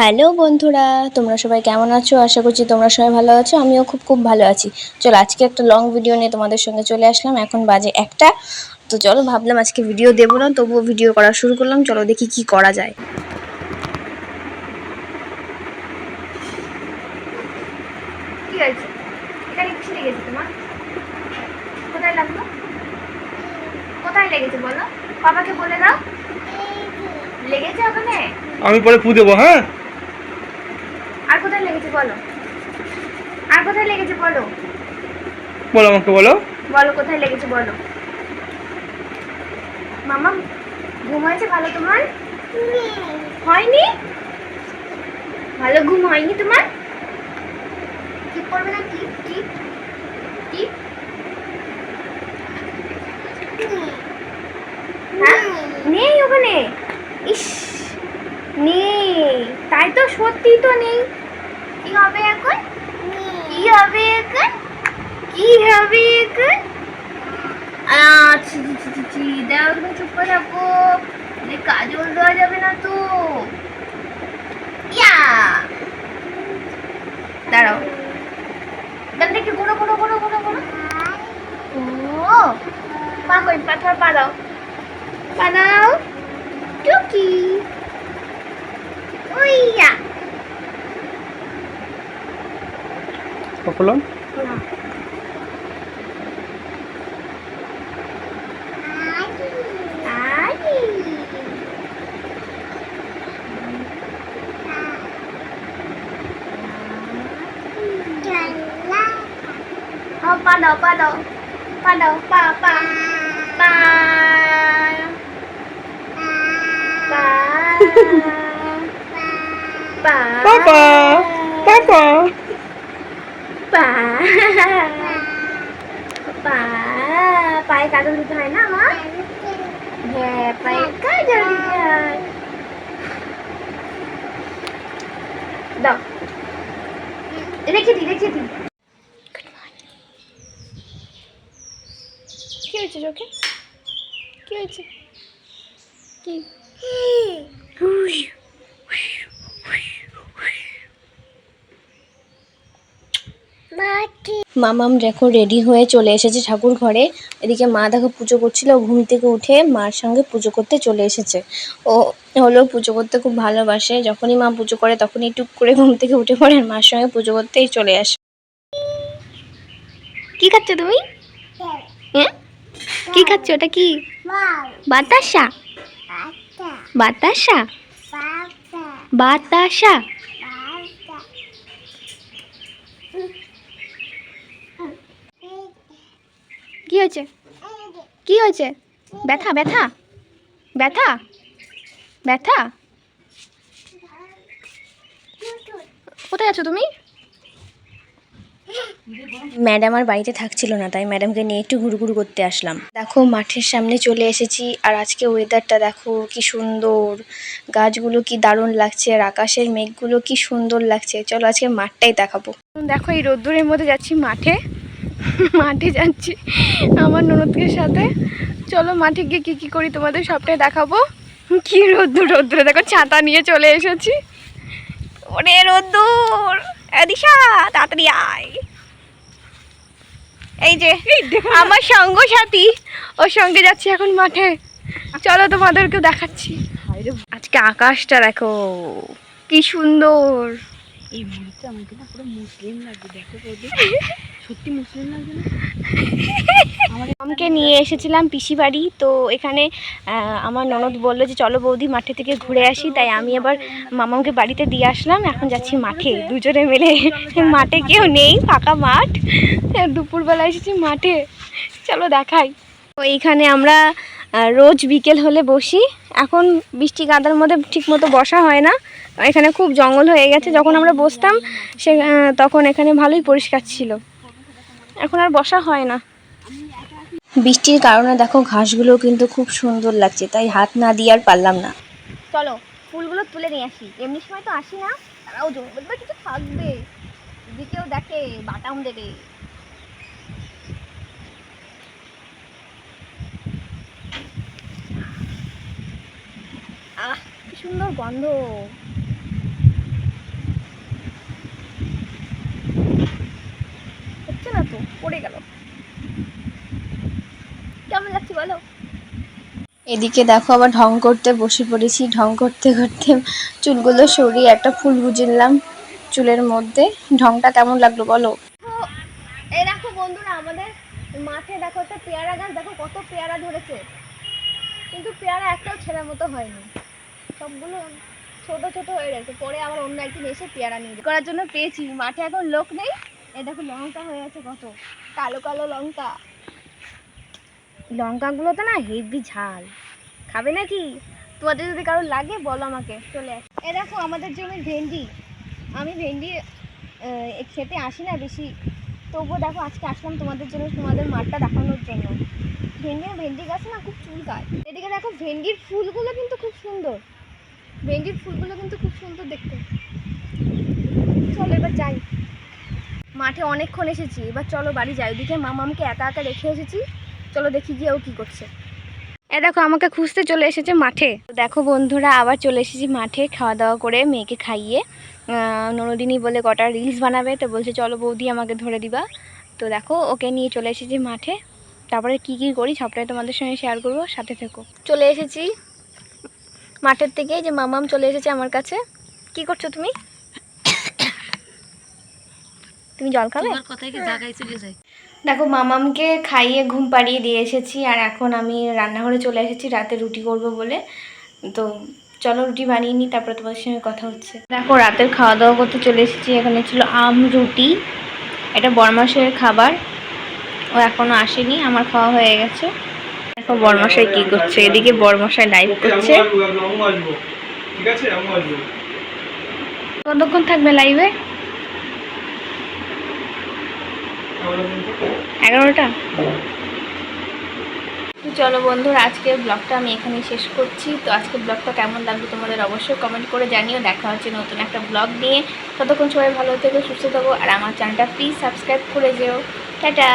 Hello বন্ধুরা তোমরা সবাই কেমন আছো? আশা করছি তোমরা সবাই ভালো আছো আমিও খুব খুব ভালো আছি। চলো আজকে একটা লং ভিডিও নিয়ে তোমাদের সঙ্গে চলে আসলাম এখন বাজে একটা। তো চলো ভাবলাম আজকে ভিডিও দেবো না তবুও ভিডিও করা শুরু করলাম চলো দেখি কি করা যায়। কোথায় লাগল? কোথায় লেগেছে বলো? বাবাকে বলে দাও। লেগেছে ওখানে? আমি পরে ফু দেবো হ্যাঁ? লেগেছে বলো। আর কোথায় লেগেছে বলো? বলো আমাকে বলো। বলো কোথায় লেগেছে বলো। মামা ঘুম হয়েছে ভালো তোমার? হয়নি? ভালো ঘুম হয়নি তোমার? কি করবে না কি কি কি নেই ওখানে। ইস নেই। তাই তো সত্যি তো নেই। হবে এখন? কি হবে এখন? কি হবে এখন? আচ্ছা দাও তুমি চুপ করে থাকো। কাজল দেওয়া যাবে না তো। ইয়া! দাঁড়াও। গুঁড়ো গুঁড়ো গুঁড়ো গুঁড়ো গুঁড়ো ও, পা কই পাথর পা দাও। পা দাও। টুকি। উইয়া কখনো Oh, pa daw, pa daw. Pa daw, pa, pa. Pa. Pa. Pa. পা পা পায়ে কাজল দিতে হয় না মা? হ্যাঁ পায়ে কাজল দিতে হয়। দাও। রেখে দি রেখে দি। কি হয়েছে চোখে? কি হয়েছে? কি? মামাম দেখো রেডি হয়ে চলে এসেছে ঠাকুর ঘরে। এদিকে মা দেখো পুজো করছিল ঘুম থেকে উঠে মার সঙ্গে পুজো করতে চলে এসেছে। ও হলো পুজো করতে খুব ভালোবাসে। যখনই মা পুজো করে তখনই টুক করে ঘুম থেকে উঠে পড়ে মার সঙ্গে পুজো করতেই চলে আসে। কি খাচ্ছ তুমি? হ্যাঁ? কি খাচ্ছ? ওটা কি? বাতাসা? বাতাসা। বাতাসা? হয়েছে? কি হয়েছে? ব্যথা ব্যথা? ব্যথা? ব্যথা? কোথায় আছো তুমি? ম্যাডাম আর বাড়িতে থাকছিল না তাই ম্যাডামকে নিয়ে একটু ঘুরঘুর করতে আসলাম। দেখো মাঠের সামনে চলে এসেছি আর আজকে ওয়েদারটা দেখো কি সুন্দর। গাছগুলো কি দারুণ লাগছে আর আকাশের মেঘগুলো কি সুন্দর লাগছে। চলো আজকে মাঠটাই দেখাবো। দেখো এই রোদ্দুরের মধ্যে যাচ্ছি মাঠে। মাঠে যাচ্ছি আমার ননদকে সাথে। চলো মাঠে গিয়ে কী কী করি তোমাদের সবটাই দেখাবো। কি রোদ্দুর রোদ্দুরে। দেখো ছাতা নিয়ে চলে এসেছি। ওরে রোদ্দুর! দিশা তাড়াতাড়ি আয়। এই যে আমার সঙ্গ সাথী ওর সঙ্গে যাচ্ছি এখন মাঠে। চলো তোমাদেরকে দেখাচ্ছি। আজকে আকাশটা দেখো কি সুন্দর। এই মুহূর্তে আমাকে না পুরো মুসলিম লাগবে দেখো সত্যি মুসলিম মামকে নিয়ে এসেছিলাম পিসি বাড়ি, তো এখানে আমার ননদ বলল যে, চলো বৌদি মাঠে থেকে ঘুরে আসি। তাই আমি আবার মামাকে বাড়িতে দিয়ে আসলাম, এখন যাচ্ছি মাঠে। দুজনে মিলে মাঠে কেউ নেই, ফাঁকা মাঠ। দুপুরবেলা এসেছি মাঠে। চলো দেখাই। তো এইখানে আমরা রোজ বিকেল হলে বসি। এখন বৃষ্টি কাদার মধ্যে ঠিকমতো বসা হয় না। এখানে খুব জঙ্গল হয়ে গেছে। যখন আমরা বসতাম, সে তখন এখানে ভালোই পরিষ্কার ছিল। এখন আর বসা হয় না। বৃষ্টির কারণে দেখো ঘাসগুলো কিন্তু খুব সুন্দর লাগছে তাই হাত না দিয়ে আর পারলাম না। চলো ফুলগুলো তুলে নিয়ে আসি। এমনি সময় তো আসি না তারাও জঙ্গল বা কিছু থাকবে। যদি কেউ দেখে বাটাম দেবে। আহ কি সুন্দর গন্ধ। পড়ে গেল। কেমন লাগছে বলো? এদিকে দেখো আবার ঢং করতে বসে পড়েছি। ঢং করতে করতে চুলগুলো সরিয়ে একটা ফুল গুজে চুলের মধ্যে। ঢংটা কেমন লাগল বলো? এই দেখো বন্ধুরা আমাদের মাঠে দেখো একটা পেয়ারা গাছ দেখো কত পেয়ারা ধরেছে। কিন্তু পেয়ারা একটাও ছেলের মতো হয়নি। সবগুলো ছোট ছোট হয়ে গেছে। পরে আবার অন্য একদিন এসে পেয়ারা নিয়ে করার জন্য পেয়েছি। মাঠে এখন লোক নেই। এই দেখো লঙ্কা হয়ে আছে কত। কালো কালো লঙ্কা। লঙ্কাগুলো তো না হেভি ঝাল। খাবে নাকি? তোমাদের যদি কারও লাগে, বলো আমাকে। চলে আস। এ দেখো আমাদের জমির ভেন্ডি। আমি ভেন্ডি খেতে আসি না বেশি। তবুও দেখো আজকে আসলাম তোমাদের জন্য, তোমাদের মাঠটা দেখানোর জন্য। ভেন্ডি ভেন্ডি গাছে না খুব চুল গাছ এদিকে দেখো ভেন্ডির ফুলগুলো কিন্তু খুব সুন্দর। ভেন্ডির ফুলগুলো কিন্তু খুব সুন্দর দেখতে। চলো এবার যাই। মাঠে অনেকক্ষণ এসেছি। এবার চলো বাড়ি যাই। ওদিকে মামামকে একা একা রেখে এসেছি। চলো দেখি গিয়ে ও কী করছে। এ দেখো, আমাকে খুঁজতে চলে এসেছে মাঠে। দেখো বন্ধুরা, আবার চলে এসেছি মাঠে খাওয়া দাওয়া করে মেয়েকে খাইয়ে। ননদিনী বলে কটা রিলস বানাবে, তো বলছে, চলো বৌদি আমাকে ধরে দিবা। তো দেখো, ওকে নিয়ে চলে এসেছি মাঠে। তারপরে কি কি করি সবটাই তোমাদের সঙ্গে শেয়ার করব, সাথে থেকো। চলে এসেছি মাঠের থেকে যে মামাম চলে এসেছে আমার কাছে। কি করছ তুমি? তুমি জল খাবে? কথায় কি জায়গায় চলে যায়? দেখো মামামকে খাইয়ে ঘুম পাড়িয়ে দিয়ে এসেছি আর এখন আমি রান্নাঘরে চলে এসেছি রাতে রুটি করব বলে। তো চলো রুটি বানিয়ে নিই তারপরে তোমাদের সঙ্গে কথা হচ্ছে। দেখো রাতের খাওয়া দাওয়া করতে চলে এসেছি এখানে ছিল আম রুটি এটা বরমাসের খাবার। ও এখনও আসেনি আমার খাওয়া হয়ে গেছে। দেখো বরমাসাই কি করছে এদিকে বরমাসাই লাইভ করছে। আসব আমি আসব ঠিক আছে আমি আসব। কতক্ষণ থাকবে লাইভে এগারোটা? চলো বন্ধুরা, আজকের ব্লগটা আমি এখানেই শেষ করছি। তো আজকের ব্লগটা কেমন লাগল তোমাদের অবশ্যই কমেন্ট করে জানিও। দেখা হচ্ছে নতুন একটা ব্লগ নিয়ে। ততক্ষণ সবাই ভালো থেকো, সুস্থ থাকো, আর আমার চ্যানেলটা প্লিজ সাবস্ক্রাইব করে যেও। টাটা!